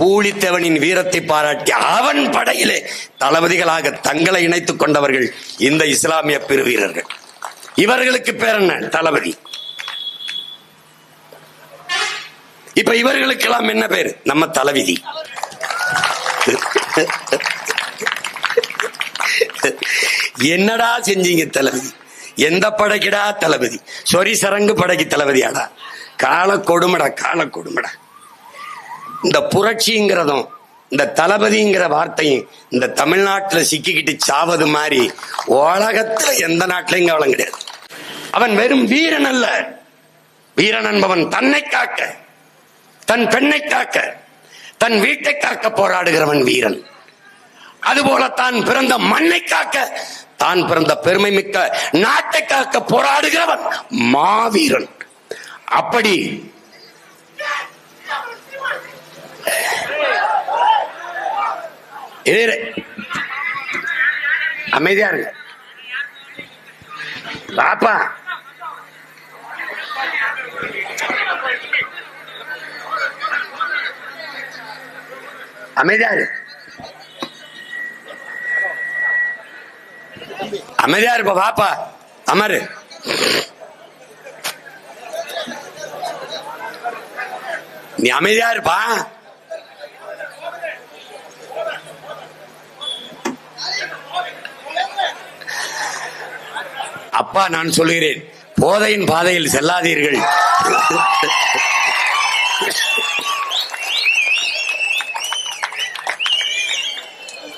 பூலித்தேவனின் வீரத்தை பாராட்டி அவன் படையிலே தளபதிகளாக தங்களை இணைத்துக் கொண்டவர்கள் இந்த இஸ்லாமிய பெரு வீரர்கள் இவர்களுக்கு பேர் என்ன? தளபதி. இப்ப இவர்களுக்கெல்லாம் என்ன பேர்? நம்ம தலைவிதி என்னடா செஞ்சீங்க தளபதி? எந்த படைக்குடா தளபதி? சொரி சரங்கு படைக்கு தளபதியாடா. கால கொடுமடா கால கொடுமடா. இந்த புரட்சிங்கிறதும் இந்த தளபதிங்கிற வார்த்தையும் இந்த தமிழ்நாட்டில் சிக்கிக்கிட்டு சாவது மாதிரி உலகத்துல எந்த நாட்டிலையும் கவலம் கிடையாது. அவன் வெறும் வீரன் அல்ல. வீரன் என்பவன் தன்னை காக்க தன் பெண்ணை காக்க தன் வீட்டை காக்க போராடுகிறவன் வீரன். அதுபோல தான் பிறந்த மண்ணை காக்க தான் பிறந்த பெருமை மிக்க நாட்டை காக்க போராடுகிறவன் மாவீரன். அப்படி இரு. அமைதியா இருங்க. பாப்பா அமைதியா இரு. அமைதியா இருப்ப பாப்பா அமரு. நீ அமைதியா இருப்பா. அப்பா நான் சொல்லுகிறேன். போதையின் பாதையில் செல்லாதீர்கள்.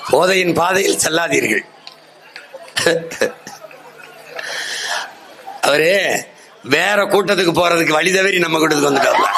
போதையின் பாதையில் செல்லாதீர்கள். அவரு வேற கூட்டத்துக்கு போறதுக்கு வழி தவறி நம்ம கூட்டத்துக்கு வந்துட்டாப்ல.